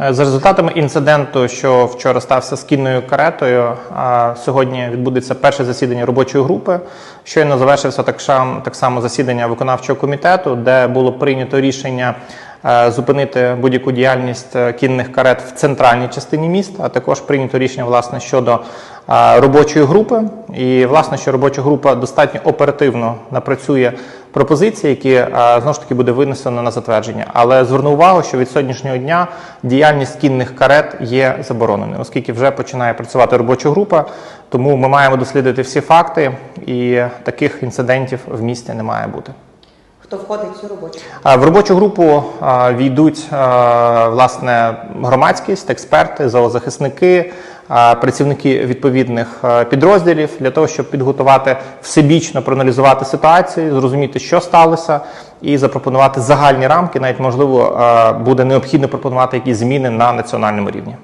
Е, За результатами інциденту, що вчора стався з кінною каретою, сьогодні відбудеться перше засідання робочої групи. Щойно завершився так, само засідання виконавчого комітету, де було прийнято рішення е, зупинити будь-яку діяльність е, кінних карет в центральній частині міста, а також прийнято рішення власне щодо е, робочої групи. І власне, що робоча група достатньо оперативно напрацює пропозиції, які е, знову ж таки буде винесено на затвердження. Але зверну увагу, що від сьогоднішнього дня діяльність кінних карет є забороненою, оскільки вже починає працювати робоча група. Тому ми маємо дослідити всі факти, і таких інцидентів в місті не має бути. Хто входить в цю робочу? В робочу групу війдуть власне громадськість, експерти, зоозахисники, працівники відповідних підрозділів для того, щоб підготувати всебічно проаналізувати ситуацію, зрозуміти, що сталося, і запропонувати загальні рамки. Навіть можливо буде необхідно пропонувати якісь зміни на національному рівні.